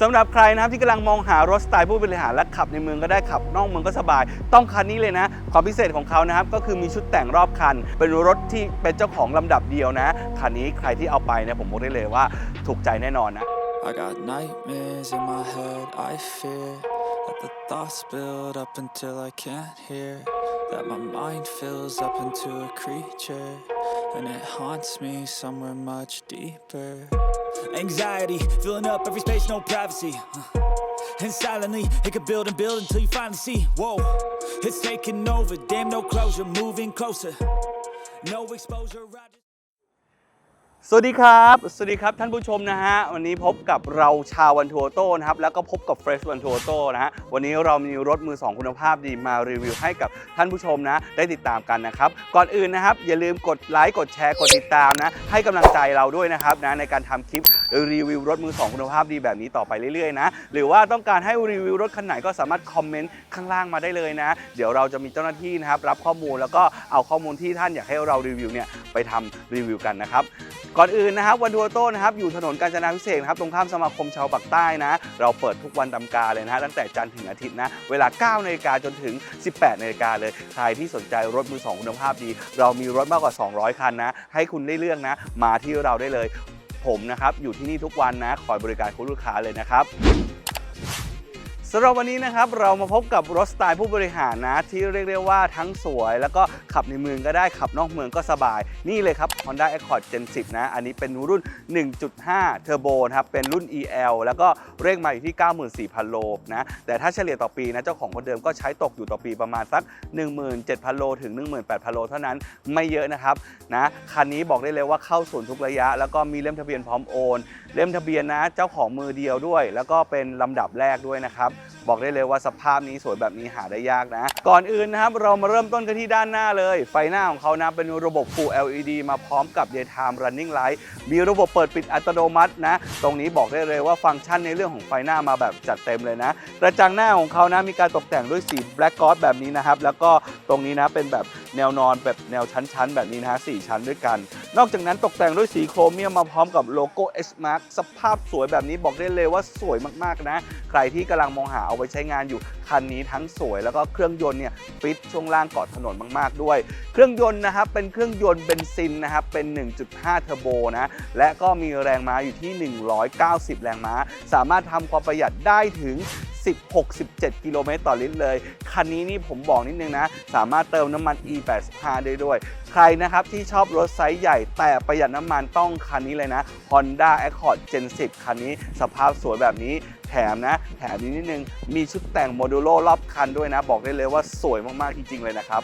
สำหรับใครนะครับที่กำลังมองหารถสไตล์ผู้บริหารและขับในเมืองก็ได้ขับนอกเมืองก็สบาย ต้องคันนี้เลยนะ ความพิเศษของเขานะครับก็คือมีชุดแต่งรอบคัน เป็นรถที่เป็นเจ้าของลำดับเดียวนะคันนี้ใครที่เอาไปเนี่ยผมบอกได้เลยว่าถูกใจแน่นอนนะ I got nightmares in my head, I fear that the thoughts build up until I can't hear. That my mind fills up into a creature, and it haunts me somewhere much deeper. Anxiety filling up every space, no privacy. uh. And silently, it could build and build until you finally see. Whoa, it's taking over, damn, no closure, moving closer. No exposure, สวัสดีครับ สวัสดีครับท่านผู้ชมนะฮะ วันนี้พบกับเราชาววันทัวโต้นะครับ แล้วก็พบกับเฟรชวันทัวโต้นะฮะ วันนี้เรามีรถมือ 2 คุณภาพดีมารีวิวให้กับท่านผู้ชมนะ ได้ติดตามกันนะครับ ก่อนอื่นนะครับ อย่าลืมกดไลค์ กดแชร์ กดติดตามนะ ให้กำลังใจเราด้วยนะครับนะ ในการทำคลิปรีวิวรถมือ 2 คุณภาพดีแบบนี้ต่อไปเรื่อยๆนะ หรือว่าต้องการให้รีวิวรถคันไหนก็สามารถคอมเมนต์ข้างล่างมาได้เลยนะ เดี๋ยวเราจะมีเจ้าหน้าที่นะครับรับข้อมูลแล้วก็เอาข้อมูลที่ท่านอยากให้เรารีวิวเนี่ยไปทำรีวิวกันนะครับ ก่อนอื่นนะครับวันทัวโต้นะครับอยู่ถนนกาญจนาพิเศษกนะครับตรงข้ามสมาคมชาวปากใต้นะ เราเปิดทุกวันตามกาเลยนะฮะตั้งแต่จันทร์ถึงอาทิตย์นะ เวลา9นาฬิกาจนถึง 18นาฬิกาเลย ใครที่สนใจรถมือสองคุณภาพดี เรามีรถมากกว่า 200 คันนะ ให้คุณได้เลือกนะ มาที่เราได้เลย ผมนะครับอยู่ที่นี่ทุกวันนะ คอยบริการคุณลูกค้าเลยนะครับ สำหรับวันนี้นะครับเรามาพบกับรถสไตล์ผู้บริหารนะ ที่เรียกได้ว่าทั้งสวย แล้วก็ขับในเมืองก็ได้ขับนอกเมืองก็สบาย นี่เลยครับ Honda Accord Gen 10 นะ อันนี้เป็นรุ่น 1.5 Turbo นะครับ เป็นรุ่น EL แล้วก็เร่งมาอยู่ที่ 94,000 โลนะ แต่ถ้าเฉลี่ยต่อปีนะ เจ้าของคนเดิมก็ใช้ตกอยู่ต่อปีประมาณสัก 17,000 โล ถึง 18,000 โล เท่านั้นไม่เยอะนะครับนะคันนี้บอกได้เลยว่าเข้าศูนย์ทุกระยะ แล้วก็มีเล่มทะเบียนพร้อมโอนเล่มทะเบียนนะเจ้าของมือเดียวด้วย แล้วก็เป็นลำดับแรกด้วยนะครับบอกได้เลยว่าสภาพนี้สวยแบบนี้หาได้ยากนะ ก่อนอื่นนะครับเรามาเริ่มต้นกันที่ด้านหน้าเลย ไฟหน้าของเขานะเป็นระบบ Full LED มาพร้อมกับ Daytime Running Light มีระบบเปิดปิดอัตโนมัตินะ ตรงนี้บอกได้เลยว่าฟังก์ชันในเรื่องของไฟหน้ามาแบบจัดเต็มเลยนะกระจังหน้าของเขานะมีการตกแต่งด้วยสี Black g o d แบบนี้นะครับแล้วก็ตรงนี้นะเป็นแบบแนวนอนแบบแนวชั้นๆ แบบนี้นะฮะสี่ชั้นด้วยกัน นอกจากนั้นตกแต่งด้วยสีโครเมียมมาพร้อมกับโลโก้ S Mark สภาพสวยแบบนี้บอกได้เลยว่าสวยมากๆนะ ใครที่กำลังมองหาเอาไว้ใช้งานอยู่คันนี้ทั้งสวยแล้วก็เครื่องยนต์เนี่ยฟิตช่วงล่างเกาะถนนมากๆด้วย เครื่องยนต์นะครับเป็นเครื่องยนต์เบนซินนะครับเป็น 1.5 เทอร์โบนะ และก็มีแรงม้าอยู่ที่ 190 แรงม้า สามารถทำความประหยัดได้ถึง 16-17 กิโลเมตรต่อลิตรเลย คันนี้นี่ผมบอกนิดนึงนะ สามารถเติมน้ำมัน E85 ได้ด้วย ใครนะครับที่ชอบรถไซส์ใหญ่แต่ประหยัดน้ำมันต้องคันนี้เลยนะ Honda Accord Gen 10 คันนี้สภาพสวยแบบนี้แถมนะ แถมนี้นิดนึง มีชุดแต่งโมดูโลรอบคันด้วยนะ บอกได้เลยว่าสวยมาก ๆ จริง ๆ เลยนะครับ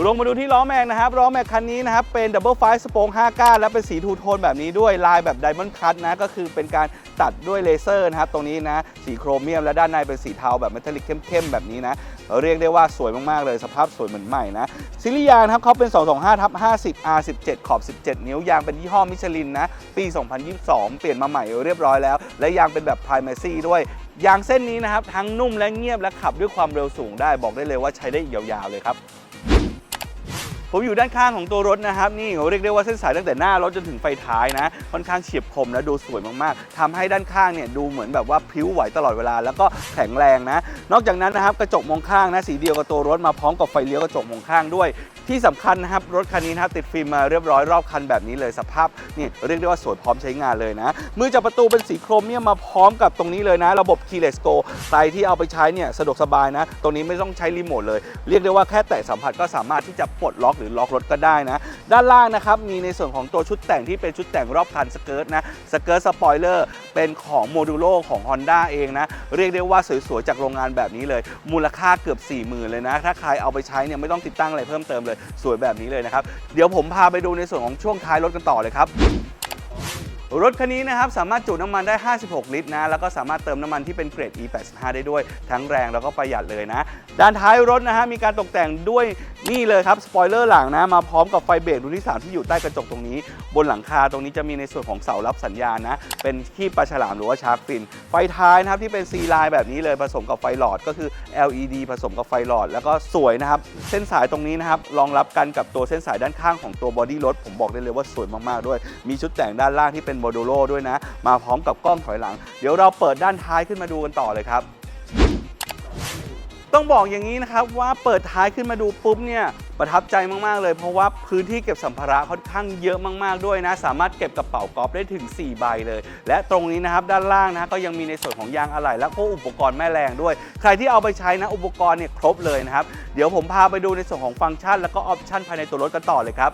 ลงมาดูที่ล้อแม็กนะครับล้อแม็กคันนี้นะครับเป็นดับเบิลไฟสปง5ก้านและเป็นสีทูโทนแบบนี้ด้วยลายแบบไดมอนด์คัตนะก็คือเป็นการตัดด้วยเลเซอร์นะครับตรงนี้นะสีโครเมียมและด้านในเป็นสีเทาแบบเมทัลลิกเข้มๆแบบนี้นะเรียกได้ว่าสวยมากๆเลยสภาพสวยเหมือนใหม่นะซิลิยางนครับเขาเป็น 225ทับ50 R17 ขอบ 17 นิ้วยางเป็นยี่ห้อมิชลินนะปี 2022 เปลี่ยนมาใหม่เรียบร้อยแล้ว และยางเป็นแบบ Primacy ด้วยยางเส้นนี้นะครับทั้งนุ่มและเงียบและขับด้วยความเร็วสูงได้บอกได้เลยว่าใช้ได้ยาวๆเลยครับ ผมอยู่ด้านข้างของตัวรถนะครับนี่เขาเรียกได้ว่าเส้นสายตั้งแต่หน้ารถจนถึงไฟท้ายนะค่อนข้างเฉียบคมและดูสวยมากๆทำให้ด้านข้างเนี่ยดูเหมือนแบบว่าพริ้วไหวตลอดเวลาแล้วก็แข็งแรงนะ นอกจากนั้นนะครับกระจกมองข้างนะสีเดียวกับตัวรถมาพร้อมกับไฟเลี้ยวกระจกมองข้างด้วยที่สำคัญนะครับ รถคันนี้นะติดฟิล์มมาเรียบร้อยรอบคันแบบนี้เลยสภาพนี่เรียกได้ว่าสวยพร้อมใช้งานเลยนะ มือจับประตูเป็นสีโครเมียมมาพร้อมกับตรงนี้เลยนะ ระบบ keyless go ใครที่เอาไปใช้เนี่ยสะดวกสบายนะ ตรงนี้ไม่ต้องใช้รีโมทเลย เรียกได้ว่าแค่แตะสัมผัสก็สามารถที่จะปลดล็อกหรือล็อกรถก็ได้นะ ด้านล่างนะครับมีในส่วนของตัวชุดแต่งที่เป็นชุดแต่งรอบคันสเกิร์ตนะสเกิร์ตสปอยเลอร์เป็นของโมดูโลของ Honda เองนะเรียกได้ว่าสวยๆจากโรงงานแบบนี้เลย มูลค่าเกือบ 40,000 เลยนะ ถ้าใครเอาไปใช้เนี่ยไม่ต้องติดตั้งอะไรเพิ่มเติมเลยสวยแบบนี้เลยนะครับ เดี๋ยวผมพาไปดูในส่วนของช่วงท้ายรถกันต่อเลยครับ รถคันนี้นะครับสามารถจุน้ำมันได้ 56 ลิตรนะ แล้วก็สามารถเติมน้ำมันที่เป็นเกรด E85 ได้ด้วย ทั้งแรงแล้วก็ประหยัดเลยนะ ด้านท้ายรถนะฮะมีการตกแต่งด้วยนี่เลยครับสปอยเลอร์หลังนะมาพร้อมกับไฟเบรกรุ่นที่ 3 ที่อยู่ใต้กระจกตรงนี้ บนหลังคาตรงนี้จะมีในส่วนของเสารับสัญญาณนะ เป็นขี้ปลาฉลามหรือว่าชาร์กฟิน ไฟท้ายนะครับที่เป็นซีไลน์แบบนี้เลยผสมกับไฟหลอดก็คือ LED ผสมกับไฟหลอด แล้วก็สวยนะครับเส้นสายตรงนี้นะครับรองรับกันกับตัวเส้นสายด้านข้างของตัวบอดี้รถผมบอกได้เลยว่าสวยมากๆด้วย มีชุดแต่งด้านล่างที่เป็นโมดูโลด้วยนะ มาพร้อมกับกล้องถอยหลัง เดี๋ยวเราเปิดด้านท้ายขึ้นมาดูกันต่อเลยครับ ต้องบอกอย่างนี้นะครับว่าเปิดท้ายขึ้นมาดูปุ๊บเนี่ยประทับใจมาก ๆ เลย เพราะว่าพื้นที่เก็บสัมภาระค่อนข้างเยอะมาก ๆ ด้วยนะ สามารถเก็บกระเป๋ากอล์ฟได้ถึง 4 ใบเลย และตรงนี้นะครับด้านล่างนะก็ยังมีในส่วนของยางอะไหล่และก็อุปกรณ์แม่แรงด้วย ใครที่เอาไปใช้นะอุปกรณ์เนี่ยครบเลยนะครับ เดี๋ยวผมพาไปดูในส่วนของฟังก์ชัน แล้วก็ออปชันภายในตัวรถกันต่อเลยครับ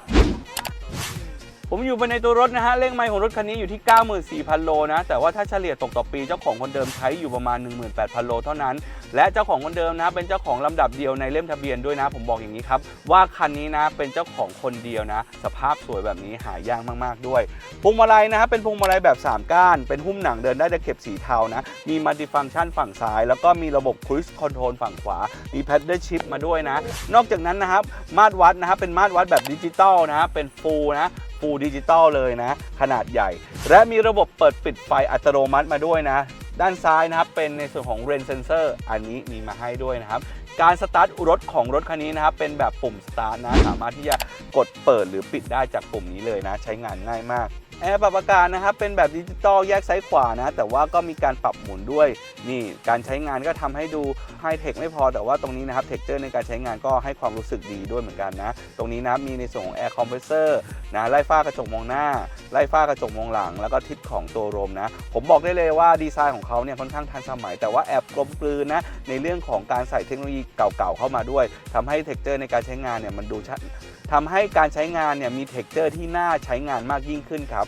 ผมอยู่ภายในตัวรถนะฮะเลขไมล์ของรถคันนี้อยู่ที่ 94,000 โลนะ แต่ว่าถ้าเฉลี่ยตกต่อปีเจ้าของคนเดิมใช้อยู่ประมาณ 18,000 โลเท่านั้น และเจ้าของคนเดิมนะเป็นเจ้าของลำดับเดียวในเล่มทะเบียนด้วยนะ ผมบอกอย่างนี้ครับ ว่าคันนี้นะเป็นเจ้าของคนเดียวนะ สภาพสวยแบบนี้หายากมากๆด้วยพวงมาลัยนะฮะเป็นพวงมาลัยแบบ 3 ก้าน เป็นหุ้มหนังเดินได้ตะเข็บสีเทานะ มีมัลติฟังก์ชันฝั่งซ้าย แล้วก็มีระบบค u ู s คอนโทรลฝั่งขวา มีแพดเดิลชิพมาด้วยนะ นอกจากนั้นนะครับมาตรวัดนะครับเป็นมาตรวัดแบบดิจิตอลนะฮะเป็นฟูลนะ ฟูลดิจิตอลเลยนะ ขนาดใหญ่ และมีระบบเปิดปิดไฟอัตโนมัติมาด้วยนะ ด้านซ้ายนะครับเป็นในส่วนของ Rain Sensor อันนี้มีมาให้ด้วยนะครับ การสตาร์ทรถของรถคันนี้นะครับเป็นแบบปุ่มสตาร์ทนะสามารถที่จะกดเปิดหรือปิดได้จากปุ่มนี้เลยนะ ใช้งานง่ายมากแอร์ปรับอากาศนะครับเป็นแบบดิจิตอลแยกซ้ายขวานะ แต่ว่าก็มีการปรับหมุนด้วย นี่การใช้งานก็ทำให้ดู ไฮเทคไม่พอแต่ว่าตรงนี้นะครับเท็กเจอร์ในการใช้งานก็ให้ความรู้สึกดีด้วยเหมือนกันนะ ตรงนี้นะมีในส่วนของแอร์คอมเพรสเซอร์นะไล่ฝ้ากระจกมองหน้า ไล่ฝ้ากระจกมองหลัง แล้วก็ทิศของตัวลมนะ ผมบอกได้เลยว่าดีไซน์ของเขาเนี่ยค่อนข้างทันสมัย แต่ว่าแอบกลมกลืนนะในเรื่องของการใส่เทคโนโลยีเก่าๆเข้ามาด้วยทำให้เท็กเจอร์ในการใช้งานเนี่ยมันดูชัดทำให้การใช้งานเนี่ยมีเท็กเจอร์ที่น่าใช้งานมากยิ่งขึ้นครับ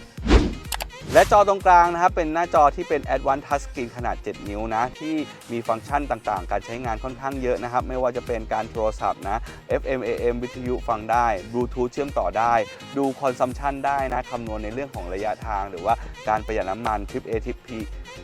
และจอตรงกลางนะครับเป็นหน้าจอที่เป็น Advanced Touch Screen ขนาด 7 นิ้วนะ ที่มีฟังก์ชันต่างๆ การใช้งานค่อนข้างเยอะนะครับ ไม่ว่าจะเป็นการโทรศัพท์นะ FM AM วิทยุฟังได้ Bluetooth เชื่อมต่อได้ ดูคอนซัมชันได้นะคำนวณในเรื่องของระยะทาง หรือว่าการประหยัดน้ำมันทริป A ทริป P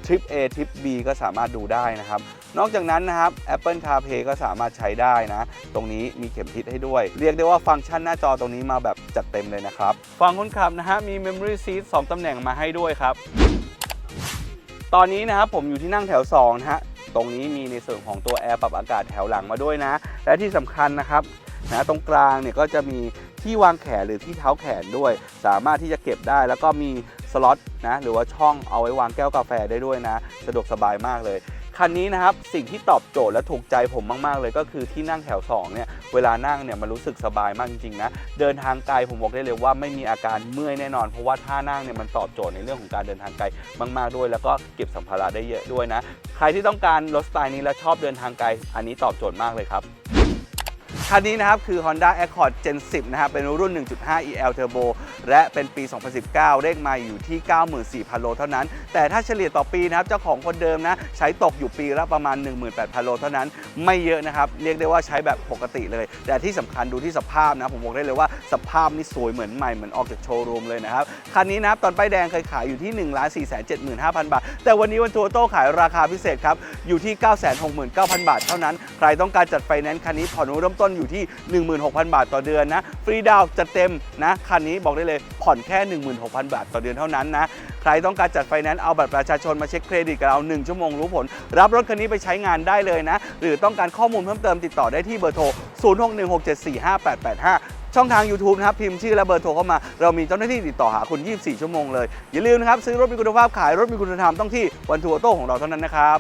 ทริป A ทริป B ก็สามารถดูได้นะครับ นอกจากนั้นนะครับ Apple CarPlay ก็สามารถใช้ได้นะ ตรงนี้มีเข็มทิศให้ด้วย เรียกได้ว่าฟังก์ชันหน้าจอตรงนี้มาแบบจัดเต็มเลยนะครับ ฝั่งคนขับนะฮะมี Memory Seat 2ตำแหน่งมาให้ด้วยครับ ตอนนี้นะครับผมอยู่ที่นั่งแถว2นะฮะตรงนี้มีในส่วนของตัวแอร์ปรับอากาศแถวหลังมาด้วยนะ และที่สำคัญนะครับนะตรงกลางเนี่ยก็จะมีที่วางแขนหรือที่เท้าแขนด้วย สามารถที่จะเก็บได้ แล้วก็มี สล็อตนะหรือว่าช่องเอาไว้วางแก้วกาแฟได้ด้วยนะ สะดวกสบายมากเลยคันนี้นะครับสิ่งที่ตอบโจทย์และถูกใจผมมากๆเลย ก็คือที่นั่งแถว2เนี่ยเวลานั่งเนี่ยมันรู้สึกสบายมากจริงๆนะเดินทางไกลผมบอกได้เลยว่าไม่มีอาการเมื่อยแน่นอนเพราะว่าท่านั่งเนี่ยมันตอบโจทย์ในเรื่องของการเดินทางไกลมากๆด้วย แล้วก็เก็บสัมภาระได้เยอะด้วยนะ ใครที่ต้องการรถสไตล์นี้และชอบเดินทางไกล อันนี้ตอบโจทย์มากเลยครับ คันนี้นะครับคือ Honda Accord Gen 10 นะครับเป็นรุ่น 1.5 EL Turbo และเป็นปี 2019 เลขมาอยู่ที่ 94,000 โลเท่านั้น แต่ถ้าเฉลี่ยต่อปีนะครับเจ้าของคนเดิมนะ ใช้ตกอยู่ปีละประมาณ 18,000 โลเท่านั้น ไม่เยอะนะครับ เรียกได้ว่าใช้แบบปกติเลย แต่ที่สำคัญดูที่สภาพนะ ผมบอกได้เลยว่าสภาพนี่สวยเหมือนใหม่ เหมือนออกจากโชว์รูมเลยนะครับ คันนี้นะครับตอนป้ายแดงเคยขายอยู่ที่ 1 4 7 5 0 0 0 บาท แต่วันนี้วันทัวร์โต้ขายราคาพิเศษครับอยู่ที่ 969,000 บาทเท่านั้น ใครต้องการจัดไฟแนนซ์คันนี้ผ่อนเริ่มต้นอยู่ที่ 16,000 บาทต่อเดือนนะ ฟรีดาวน์จัดเต็มนะ คันนี้บอกได้เลยผ่อนแค่ 16,000 บาทต่อเดือนเท่านั้นนะ ใครต้องการจัดไฟแนนซ์เอาบัตรประชาชนมาเช็คเครดิตกับเรา 1 ชั่วโมงรู้ผล รับรถคันนี้ไปใช้งานได้เลยนะ หรือต้องการข้อมูลเพิ่มเติมติดต่อได้ที่เบอร์โทร 0616745885ช่องทาง YouTube นะครับ พิมพ์ชื่อและเบอร์โทรเข้ามา เรามีเจ้าหน้าที่ติดต่อหาคุณ 24 ชั่วโมงเลย อย่าลืมนะครับ ซื้อรถมีคุณภาพขายรถมีคุณธรรมต้องที่วันทัวร์โต้ของเราเท่านั้นนะครับ